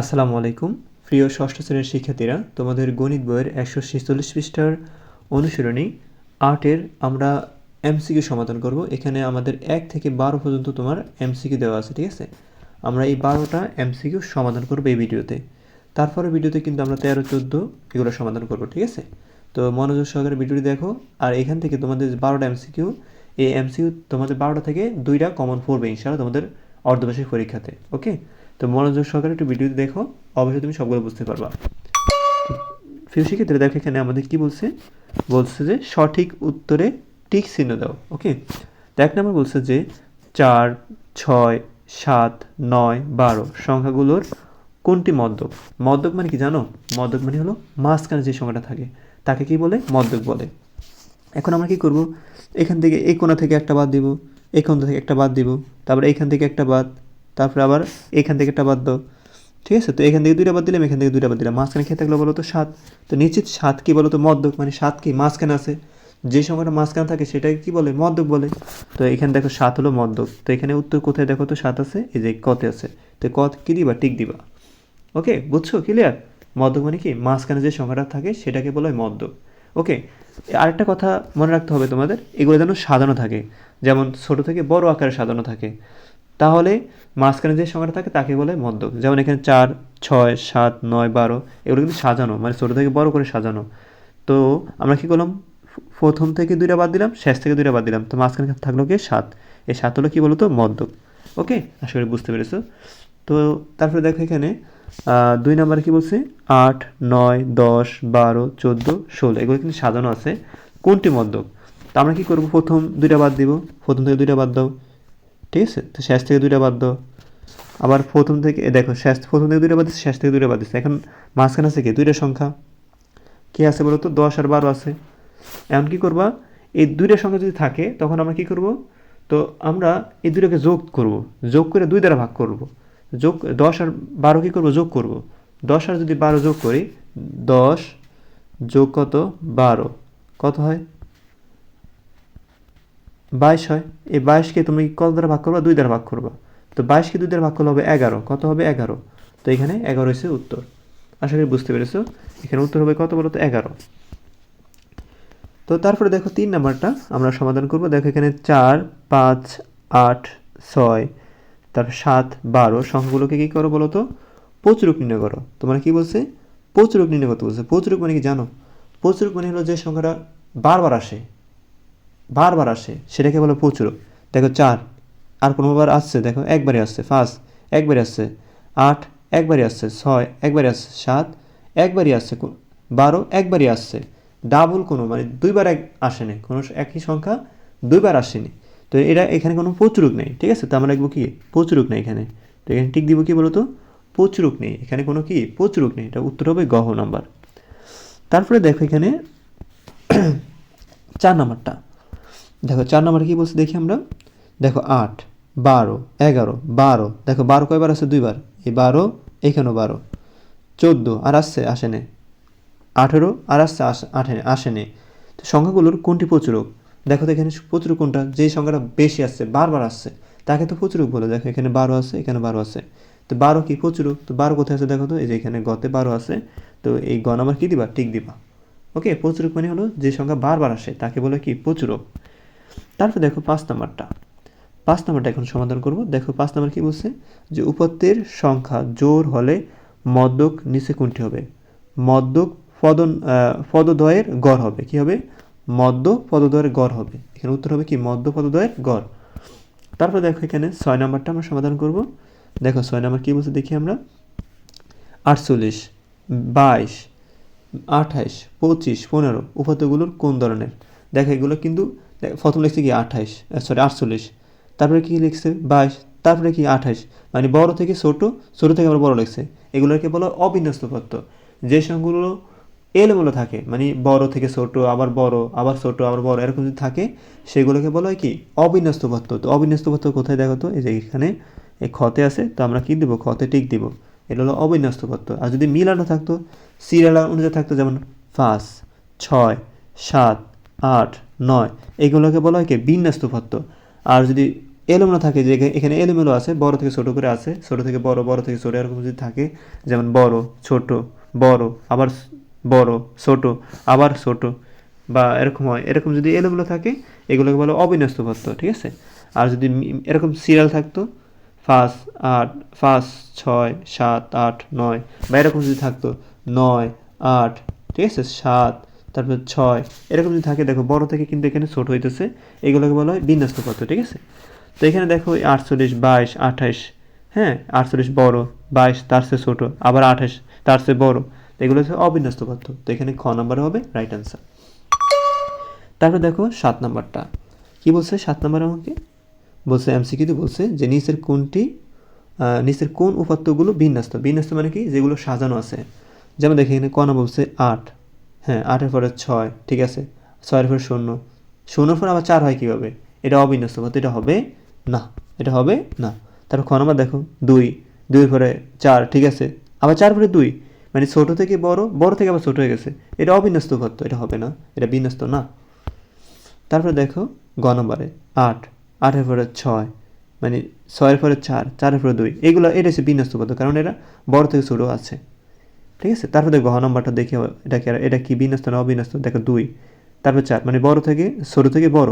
আসসালামু আলাইকুম। প্রিয় ষষ্ঠ শ্রেণির শিক্ষার্থীরা, তোমাদের গণিত বইয়ের একশো ছেচল্লিশ পৃষ্ঠার অনুশীলনী আটের আমরা এমসিকিউ সমাধান করব। এখানে আমাদের এক থেকে বারো পর্যন্ত তোমার এমসিকিউ দেওয়া আছে, ঠিক আছে? আমরা এই বারোটা এমসিকিউ সমাধান করব এই ভিডিওতে। তারপরে ভিডিওতে কিন্তু আমরা তেরো, চোদ্দ এগুলো সমাধান করব, ঠিক আছে? তো মনোযোগ সহকারে ভিডিওটি দেখো, আর এখান থেকে তোমাদের বারোটা এমসিকিউ, এই এমসিকিউ তোমাদের বারোটা থেকে দুইটা কমন পড়বে ইনশাআল্লাহ তোমাদের অর্ধবার্ষিক পরীক্ষাতে, ওকে? তো মনোযোগ সহকারে একটু ভিডিওটি দেখো। অবশ্যই তুমি সবগুলো বুঝতে পারবা। প্রিয় শিক্ষার্থীরা দেখো এখানে আমাদের কি বলছে? বলছে যে সঠিক উত্তরে টিক চিহ্ন দাও, ওকে? তো এক নম্বর বলছে যে চার, ছয়, সাত, নয়, বারো সংখ্যাগুলোর কোনটি মদ্যক মদ্যক মানে কি জানো? মদ্যক মানে হলো মাঝখানে যে সংখ্যাটা থাকে, তাকে কি বলে? মদ্যক বলে। এখন আমরা কি করব? এখান থেকে এই কোণা থেকে একটা বাদ দিব, এই কোণা থেকে একটা বাদ দিব, তারপরে এইখান থেকে একটা বাদ তারপরে আবার এখান থেকে একটা বাদ দাও। ঠিক আছে? তো এখান থেকে দুইটা বাদ দিলাম, এখান থেকে দুইটা বাদ দিলাম। মাঝখানে খেয়ে থাকলে বলো তো সাত তো নিশ্চিত সাত কি বলো তো? মদ্যক মানে সাত কি? মাঝখানে আছে। যে সংখ্যাটা মাঝখানে থাকে সেটাকে কি বলে? মদ্যক বলে। তো এখানে দেখো সাত হলো মদ্যক তো এখানে উত্তর কোথায় দেখো তো? সাত আছে? এই যে কতে আছে। তো কত কি দিবা? টিক দিবা। ওকে? বুঝছ? ক্লিয়ার? মদ্যক মানে কি? মাঝখানে যে সংখ্যাটা থাকে সেটাকে বলা হয় মদ্যক ওকে? আরেকটা কথা মনে রাখতে হবে তোমাদের। এগুলো যেন সাজানো থাকে। যেমন ছোট থেকে বড় আকারে সাজানো থাকে। তাহলে মাঝখানে যে সংখ্যাটা থাকে তাকে বলে মদ্যক যেমন এখানে চার, ছয়, সাত, নয়, বারো, এগুলো কিন্তু সাজানো মানে ছোটো থেকে বড় করে সাজানো। তো আমরা কী করলাম? প্রথম থেকে দুইটা বাদ দিলাম, শেষ থেকে দুইটা বাদ দিলাম। তো মাঝখানে থাকল কি? সাত। এই সাত হলো কী বলতো? মদ্যক ওকে? আশা করি বুঝতে পেরেছ। তো তারপরে দেখো এখানে দুই নম্বরে কী বলছে? আট, নয়, দশ, বারো, চোদ্দ, ষোলো। এগুলো কিন্তু সাজানো আছে। কোনটি মদ্যক তো আমরা কি করব? প্রথম দুইটা বাদ দিব। প্রথম থেকে দুইটা বাদ দাও। ঠিক আছে? তো শেষ থেকে দুইটা বাদ দাও। আবার প্রথম থেকে দেখো, শেষ, প্রথম থেকে দুইটা বাদ দিচ্ছে, শেষ থেকে দুইটা বাদ দিচ্ছে। এখন মাঝখানে আছে কি? দুইটা সংখ্যা। কি আছে বলো তো? দশ আর বারো আছে। এখন কি করবা? এই দুইটা সংখ্যা যদি থাকে, তখন আমরা কি করব? তো আমরা এই দুইটাকে যোগ করব। যোগ করে দুই দ্বারা ভাগ করব। যোগ, দশ আর বারো কী করব? যোগ করব। দশ আর যদি বারো যোগ করি, দশ যোগ কত? বারো। কত হয়? বাইশ হয়, এই বাইশকে তুমি কত দ্বারা ভাগ করবা? দুই দ্বারা ভাগ করবা। তো বাইশকে দুই দ্বারা ভাগ করলে হবে এগারো। কত হবে? এগারো। তো এখানে এগারো হয়েছে উত্তর। আশা করি বুঝতে পেরেছ? এখানে উত্তর হবে কত বলো তো এগারো। তো তারপরে দেখো তিন নাম্বারটা আমরা সমাধান করব। দেখো এখানে চার, পাঁচ, আট, ছয় তারপর সাত, বারো সংখ্যাগুলোকে কী করো বলো তো প্রচুরক নির্ণয় করো। তোমরা কি বলছে? প্রচুরক নির্ণয় করতে বলছে। প্রচুরক মানে কি জানো? প্রচুরক মানে হলো যে সংখ্যাটা বারবার আসে। বারবার আসে, সেটাকে বলে প্রচুরক দেখো চার, আর কোনোবার আসছে, দেখো একবারে আসছে ফার্স্ট একবারে আসছে, আট একবারে আসছে, ছয় একবারে আসছে, সাত, একবারই আসছে বারো, একবারই আসছে। ডাবল কোনো মানে দুইবার এক আসেনি, কোনো একই সংখ্যা দুইবার আসেনি। তো এটা এখানে কোনো প্রচুরক নেই, ঠিক আছে? তো আমরা লিখব কি? প্রচুরক নেই এখানে। তো এখানে ঠিক দিব কি বলো তো প্রচুরক নেই। এখানে কোনো কি? প্রচুরক নেই। এটা উত্তর হবে গহ নাম্বার। তারপরে দেখো এখানে চার নাম্বারটা। দেখো চার নাম্বার কি বলছে দেখি আমরা? দেখো আট, বারো, এগারো, বারো। দেখো বারো কয়বার আছে? দুইবার। এই বারো, এখানেও বারো। চোদ্দ, আর আসছে? আসেনে। আঠেরো, আর আসছে? আস- আঠে আসেনি। তো সংখ্যাগুলোর কোনটি প্রচুরক? দেখো তো এখানে প্রচুরক কোনটা? যেই সংখ্যাটা বেশি আসছে, বারবার আসছে, তাকে তো প্রচুরক বলে। দেখো এখানে বারো আছে, এখানে বারো আছে। তো বারো কি প্রচুরক? তো বারো কোথায় আছে দেখো তো? এই যে এখানে গতে বারো আছে, তো এই গ নাম্বার কি দিবা? টিক দিবা। ওকে? প্রচুরক মানে হলো যে সংখ্যা বারবার আসে, তাকে বলে কি? প্রচুরক। তারপর দেখো পাঁচ নাম্বারটা। পাঁচ নাম্বারটা এখন সমাধান করব। দেখো পাঁচ নাম্বার কি বলছে? যে উপত্যের সংখ্যা জোর হলে মদ্যক নিচে কোনটি হবে? মদ্যক পদন পদদ্বয়ের গড় হবে। কি হবে? মদ্য পদদ্বয়ের গড় হবে। এখানে উত্তর হবে কি? মদ্য পদদ্বয়ের গড়। তারপর দেখো এখানে ছয় নাম্বারটা আমরা সমাধান করব। দেখো ছয় নাম্বার কি বলছে দেখি আমরা? আটচল্লিশ, বাইশ, আঠাইশ, পঁচিশ, পনেরো উপাত্তগুলোর কোন ধরনের? দেখো এগুলো কিন্তু প্রথম লিখছে কি আঠাইশ সরি আটচল্লিশ। তারপরে কি লিখছে? বাইশ। তারপরে কি আঠাইশ? মানে বড় থেকে ছোট ছোট থেকে আবার বড় লিখছে। এগুলোকে বলা অবিন্যস্ত পত্র। যে সংখ্যাগুলো এলোমেলো থাকে মানে বড় থেকে ছোট, আবার বড়, আবার ছোট, আবার বড়, এরকম যদি থাকে, সেগুলোকে বলা কি? অবিন্যস্ত পত্র। তো অবিন্যস্ত পত্র কোথায় দেখো তো? এই যে এখানে, এই খতে আছে, তো আমরা কী দেবো? ক্ষতে টিক দিব। এটা হলো অবিন্যস্ত পত্র। আর যদি মিলানো থাকতো, সিরিয়াল অনুযায়ী থাকতো, যেমন পাঁচ, ছয়, সাত, আট নয়। এগুলোকে বলা হয় কি? বিন্যস্ত পত্র আর যদি এলোমেলো থাকে, যে এখানে- এলোমেলো আছে, বড় থেকে ছোট করে আছে, ছোট থেকে বড় বড় থেকে ছোট, এরকম যদি থাকে, যেমন বড়, ছোট, বড়, আবার বড়, ছোট, আবার ছোট, বা এরকম হয়। এরকম যদি এলোমেলো থাকে, এগুলোকে বলো অবিন্যস্ত পত্র ঠিক আছে? আর যদি এরকম সিরিয়াল থাকতো, পাঁচ, আট, পাঁচ, ছয়, সাত, আট, নয়, বা এরকম যদি থাকতো, নয়, আট, ঠিক আছে? সাত তারপর ছয়। এরকম যদি থাকে, দেখো, বড় থেকে কিন্তু এখানে ছোট হইতেছে। এগুলোকে বলা হয় বিন্যস্ত পত্র ঠিক আছে? তো এখানে দেখো ওই আটচল্লিশ, বাইশ, আঠাইশ হ্যাঁ? আটচল্লিশ বড়, বাইশ, তার চেয়ে ছোট, আবার আঠাশ তার চেয়ে বড়। এগুলো হচ্ছে অবিন্যস্ত পত্র তো এখানে খ নম্বরে হবে রাইট অ্যান্সার তারপর দেখো, সাত নাম্বারটা। কি বলছে সাত নাম্বার আমাকে? বলছে এমসিকিউতে বলছে যে নিচের কোনটি নিচের কোন উপাত্তগুলো বিন্যস্ত? বিন্যস্ত মানে কি? যেগুলো সাজানো আছে। যেমন দেখি এখানে ক কনা বলছে আট। হ্যাঁ আটের পরে ছয়, ঠিক আছে? ছয়ের পরে শূন্য। শূন্যর পরে আবার চার হয় কীভাবে? এটা অবিন্যস্ত পথ এটা হবে না। এটা হবে না। তারপর খ নম্বর দেখো, দুই। দুইয়ের পরে চার, ঠিক আছে? আবার চার পরে দুই। মানে ছোট থেকে বড় বড় থেকে আবার ছোট হয়ে গেছে। এটা অবিন্যস্ত পথ এটা হবে না। এটা বিন্যস্ত না। তারপরে দেখো গ নম্বরে, আট। আটের পরে ছয়। মানে ছয়ের পরে চার চারের পরে দুই। এগুলো, এটা হচ্ছে বিন্যস্ত কারণ এরা বড় থেকে ছোটো আছে। ঠিক আছে? তারপর দেখো ঘ নম্বরটা দেখে এটা কি এটা কি বিন্যস্ত না অবিন্যস্ত? দেখো দুই। তারপর চার মানে বড় থেকে, ছোটো থেকে বড়।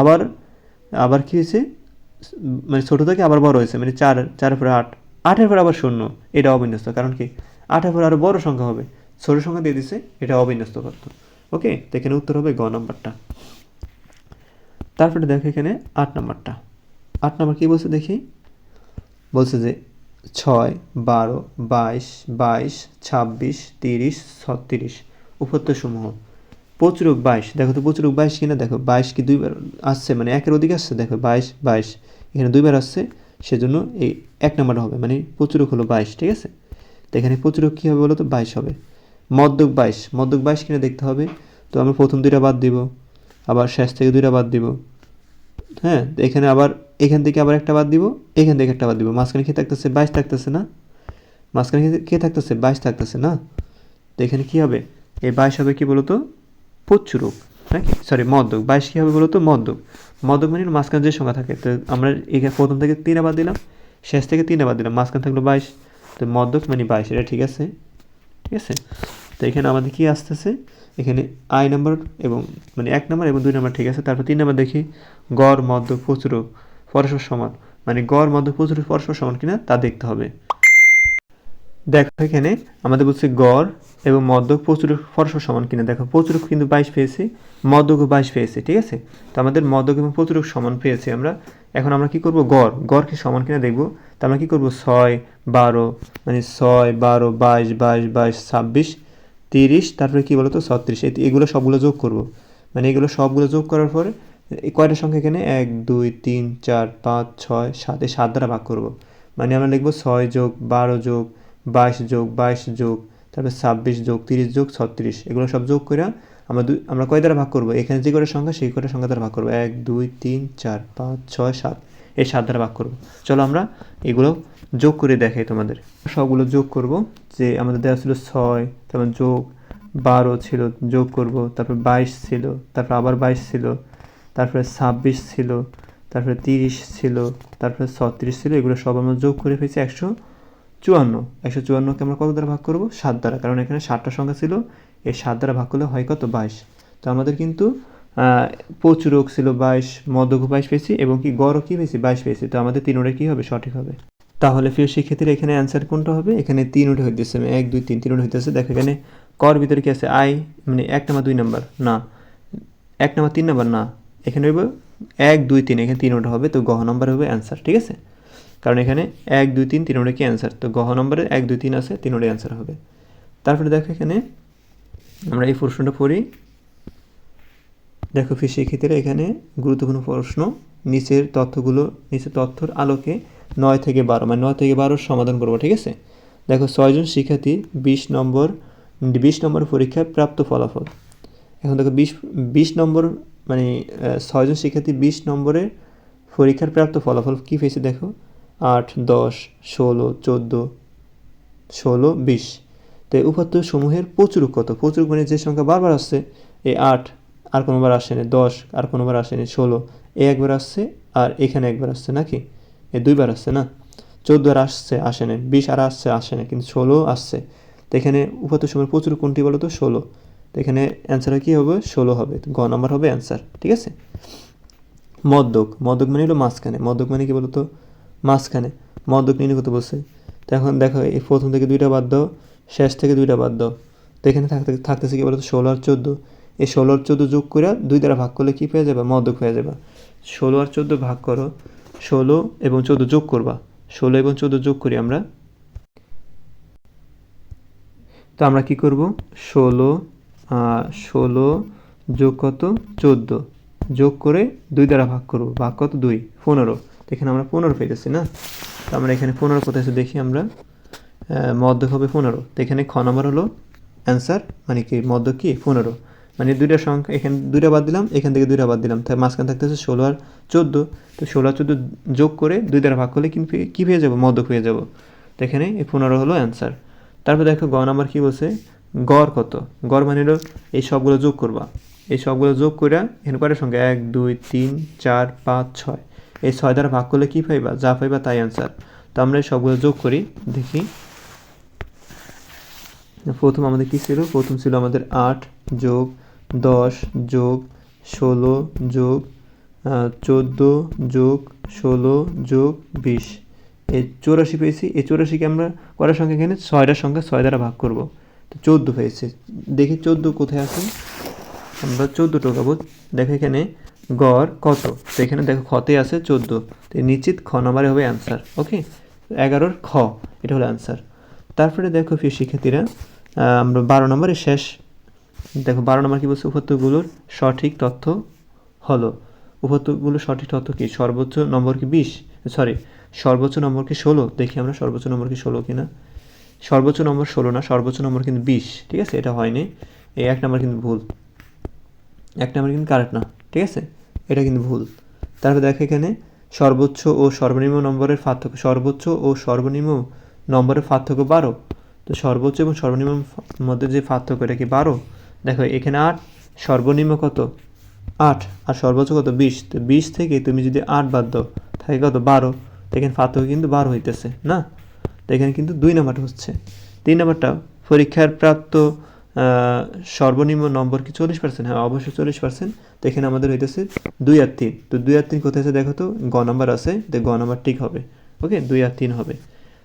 আবার আবার কি হয়েছে? মানে ছোটো থেকে আবার বড় হয়েছে মানে চার চারের পরে আট। আটের পরে আবার শূন্য, এটা অবিন্যস্ত। কারণ কি? আটের পরে আরও বড় সংখ্যা হবে। ছোটো সংখ্যা দিয়ে দিছে, এটা অবিন্যস্ত করতো। ওকে? তো এখানে উত্তর হবে গ নম্বরটা তারপরে দেখো এখানে আট নম্বরটা আট নম্বর কী বলছে দেখি? বলছে যে ছয়, বারো, বাইশ বাইশ, ছাব্বিশ, তিরিশ, ছত্রিশ। উপত্যসমূহ। প্রচুরক বাইশ। দেখো তো প্রচুরক বাইশ কিনা? দেখো বাইশ কি দুইবার আসছে? মানে একের অধিক আসছে? দেখো বাইশ বাইশ। এখানে দুইবার আসছে, সেজন্য এই এক নম্বরটা হবে। মানে প্রচুরক হলো বাইশ, ঠিক আছে? তো এখানে প্রচুরক কী হবে বলো তো বাইশ হবে। মদ্যক বাইশ। মদ্যক বাইশ কিনা দেখতে হবে? তো আমরা প্রথম দুইটা বাদ দিব। আবার শেষ থেকে দুইটা বাদ দিব। হ্যাঁ? এখানে আবার এখান থেকে আবার একটা বাদ দিব, এখান থেকে একটা বাদ দিব। মাঝখানে খেয়ে থাকতেছে? বাইশ থাকতেছে না? মাঝখানে খেয়ে থাকতেছে? বাইশ থাকতেছে না? তো এখানে কী হবে? এই বাইশ হবে কি বলতো? প্রচুরক নাকি? সরি মদ্যক বাইশ কী হবে বলতো? মদ্যক মদ্যক মানে মাঝখানে যে সংখ্যা থাকে। তো আমরা এখানে প্রথম থেকে তিন আবার দিলাম, শেষ থেকে তিন আবার দিলাম। মাঝখানে থাকল বাইশ। তো মদ্যক মানে বাইশ, এটা ঠিক আছে? ঠিক আছে? তো এখানে আমাদের কি আসতেছে? এখানে আই নাম্বার এবং মানে এক নাম্বার এবং দুই নাম্বার ঠিক আছে? তারপর তিন নাম্বার দেখি, গড় মধ্য প্রচুরক পরস্পর সমান। মানে গড়, মধ্য প্রচুর পরস্পর সমান কিনা তা দেখতে হবে। দেখো এখানে আমাদের বলছে গড় এবং মদ্যক প্রচুর পরস্পর সমান কিনা। দেখো, প্রচুর কিন্তু বাইশ পেয়েছি মদ্যকও বাইশ পেয়েছি, ঠিক আছে? তো আমাদের মদ্যক এবং প্রচুর সমান পেয়েছি আমরা। এখন আমরা কি করব? গড়। গড়কে সমান কিনা দেখব? তো আমরা কি করব? ছয়, বারো মানে ছয়, বারো, বাইশ বাইশ বাইশ, ছাব্বিশ, তিরিশ, তারপরে কি বলতো? ছত্রিশ। এগুলো সবগুলো যোগ করব। মানে এগুলো সবগুলো যোগ করার পরে এই কয়টা সংখ্যা এখানে? এক, দুই, তিন, চার, পাঁচ, ছয়, সাত। এই সাত দ্বারা ভাগ করব। মানে আমরা লিখব ছয় যোগ বারো যোগ বাইশ যোগ বাইশ যোগ, তারপরে ছাব্বিশ যোগ তিরিশ যোগ ছত্রিশ। এগুলো সব যোগ করে আমরা দুই, আমরা কয় দ্বারা ভাগ করব? এখানে যে কটা সংখ্যা, সেই কটা সংখ্যা দ্বারা ভাগ করব। এক, দুই, তিন, চার, পাঁচ, ছয়, সাত। এই সাত দ্বারা ভাগ করব। চলো আমরা এগুলো যোগ করে দেখাই তোমাদের। সবগুলো যোগ করব। যে আমাদের দেওয়া ছিল ছয়, তারপর যোগ বারো ছিল, যোগ করব। তারপর বাইশ ছিল, তারপর আবার বাইশ ছিল। তারপরে ছাব্বিশ ছিল, তারপরে তিরিশ ছিল, তারপরে ছত্রিশ ছিল, এগুলো সব আমরা যোগ করে ফেলেছি একশো চুয়ান্ন। একশো চুয়ান্নকে আমরা কত দ্বারা ভাগ করব? সাত দ্বারা, কারণ এখানে সাতটা সংখ্যা ছিল, এই সাত দ্বারা ভাগ করলে হয় কত? বাইশ। তো আমাদের কিন্তু প্রচুরক ছিল, বাইশ মধ্যক বাইশ পেয়েছি এবং কি গড়ও কী পেয়েছি? বাইশ পেয়েছি। তো আমাদের তিন ওটা কী হবে? সঠিক হবে। তাহলে প্রিয় শিক্ষার্থীরা এখানে অ্যান্সার কোনটা হবে? এখানে তিন ওটা হইতেছে এক, দুই, তিন তিন ওটা হইতেছে। দেখো এখানে কর ভিতরে কি আছে? আই মানে এক নাম্বার দুই নাম্বার, না। এক নাম্বার তিন নাম্বার, না। এখানে হইব এক, দুই, তিন, এখানে তিন ওটা হবে, তো গহ নম্বর হবে অ্যান্সার ঠিক আছে? কারণ এখানে এক, দুই, তিন তিন ওটা কি অ্যান্সার তো গহ নম্বরে এক, দুই, তিন আছে, তিন ওটা অ্যান্সার হবে। তারপরে দেখো এখানে, আমরা এই প্রশ্নটা পড়ি। দেখো ফির শিক্ষার্থীরা এখানে গুরুত্বপূর্ণ প্রশ্ন, নিচের তথ্যগুলো, নিচের তথ্যর আলোকে নয় থেকে বারো মানে নয় থেকে বারোর সমাধান করব, ঠিক আছে? দেখো ছয়জন শিক্ষার্থী বিশ নম্বর বিশ নম্বর পরীক্ষায় প্রাপ্ত ফলাফল। এখন দেখো বিশ বিশ নম্বর মানে ছয়জন শিক্ষার্থী বিশ নম্বরের পরীক্ষার প্রাপ্ত ফলাফল কী পেয়েছে দেখো? আট, দশ, ষোলো, চোদ্দ, ষোলো, বিশ। তো এই উপাত্ত সমূহের প্রচুরক কত? প্রচুরক মানে যে সংখ্যা বারবার আসছে, এই আট আর কোনোবার আসেনি, দশ আর কোনোবার আসেনি, ষোলো এই একবার আসছে আর এখানে একবার আসছে নাকি? এ দুইবার আসছে না? চোদ্দ আর আসছে আসে না বিশ আর আসছে আসে না কিন্তু ষোলো আসছে। তো এখানে উপাত্ত সময় প্রচুর কোনটি বলো তো ষোলো। এখানে অ্যান্সার কী হবে? ষোলো হবে। তো গ নাম্বার হবে অ্যান্সার ঠিক আছে? মদ্যক মদ্যক মানে হলো মাঝখানে। মদ্যক মানে কি বলতো? মাঝখানে। মদ্যক নিয়ে কত বলছে? তো এখন দেখো, এই প্রথম থেকে দুইটা বাদ দাও, শেষ থেকে দুইটা বাদ দাও। তো এখানে থাকতে, থাকতেছে কি বলতো? ষোলো আর চোদ্দ। এই ষোলো আর চোদ্দ যোগ করে দুই দ্বারা ভাগ করলে কী পেয়ে যাবে? মদ্যক হয়ে যাবে। ষোলো আর চোদ্দ ভাগ করো। ষোলো এবং চোদ্দ যোগ করবা। ষোলো এবং চোদ্দ যোগ করি আমরা। তো আমরা কি করব? ষোলো ষোলো যোগ কত? চোদ্দ। যোগ করে দুই দ্বারা ভাগ করব। ভাগ কত? দুই। পনেরো। এখানে আমরা পনেরো পেয়েছি না? তো আমরা এখানে পনেরো কোথায় দেখি আমরা মধ্য হবে পনেরো। তো এখানে খ নম্বর হলো অ্যান্সার মানে কি মধ্য কি? পনেরো। মানে দুইটা সংখ্যা, এখানে দুইটা বাদ দিলাম, এখান থেকে দুইটা বাদ দিলাম। তাই মাঝখানে থাকতেছে ষোলো আর চোদ্দ। তো ষোলো আর চোদ্দ যোগ করে দুই দ্বারা ভাগ করলে কি পেয়ে- কি পেয়ে যাব? মধ্য পেয়ে যাব। তো এখানে এই পনেরো হলো অ্যান্সার। তারপর দেখো গ নাম্বার কী বলছে? গড় কত? গড় মানে হলো এই সবগুলো যোগ করবা। এই সবগুলো যোগ করে এখানে কয়টা সংখ্যা? এক, দুই, তিন, চার, পাঁচ, ছয়। এই ছয় দ্বারা ভাগ করলে কী পাইবা? যা পাইবা তাই অ্যান্সার তো আমরা এই সবগুলো যোগ করি, দেখি। প্রথম আমাদের কী ছিল? প্রথম ছিল আমাদের আট যোগ দশ যোগ ষোলো যোগ চোদ্দ যোগ ষোলো যোগ বিশ। এই চৌরাশি পেয়েছি। এই চৌরাশিকে আমরা কটার সংখ্যা এখানে? ছয়টার সংখ্যা ছয় দ্বারা ভাগ করব। চোদ্দ পেয়েছি দেখি চোদ্দ কোথায় আছে? আমরা চোদ্দ টোকাবো দেখো এখানে গড় কত? তো এখানে দেখো খতে আছে চোদ্দ। তো নিশ্চিত খ নম্বরে হবে অ্যান্সার ওকে এগারোর খ, এটা হলো অ্যান্সার তারপরে দেখো প্রিয় শিক্ষার্থীরা আমরা বারো নম্বরে শেষ। দেখো বারো নম্বর কী বলছে? উপত্যগুলোর সঠিক তথ্য হলো। উপত্যগুলোর সঠিক তথ্য কি? সর্বোচ্চ নম্বর কি? বিশ? সরি সর্বোচ্চ নম্বর কি ষোলো? দেখি আমরা সর্বোচ্চ নম্বর কি ষোলো কিনা। সর্বোচ্চ নম্বর ষোলো না, সর্বোচ্চ নম্বর কিন্তু বিশ, ঠিক আছে? এটা হয়নি। এই এক নম্বর কিন্তু ভুল। এক নম্বর কিন্তু কারেক্ট না, ঠিক আছে? এটা কিন্তু ভুল। তারপর দেখো এখানে, সর্বোচ্চ ও সর্বনিম্ন নম্বরের পার্থক্য, সর্বোচ্চ ও সর্বনিম্ন নম্বরের পার্থক্য বারো। তো সর্বোচ্চ এবং সর্বনিম্ন মধ্যে যে পার্থক্য, এটা কি বারো? দেখো, এখানে আট, সর্বনিম্ন কত? আট। আর সর্বোচ্চ কত? বিশ। তো বিশ থেকে তুমি যদি আট বাদ দাও থাকে কত? বারো। এখানে পার্থক্য কিন্তু বারো হইতেছে, না? তো এখানে কিন্তু দুই নাম্বারটা হচ্ছে। তিন নাম্বারটা, পরীক্ষার প্রাপ্ত সর্বনিম্ন নম্বর কি চল্লিশ পার্সেন্ট হ্যাঁ অবশ্যই চল্লিশ পার্সেন্ট তো এখানে আমাদের হইতেছে দুই আর তিন। তো দুই আর তিন কোথায় আছে দেখো তো? গ নাম্বার আছে, তো গ নাম্বার ঠিক হবে। ওকে, দুই আর তিন হবে।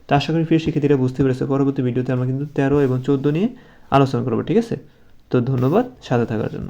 তো আশা করি প্রিয় শিক্ষার্থীরা বুঝতে পেরেছে। পরবর্তী ভিডিওতে আমরা কিন্তু তেরো এবং চোদ্দ নিয়ে আলোচনা করব, ঠিক আছে? তো ধন্যবাদ সাথে থাকার জন্য।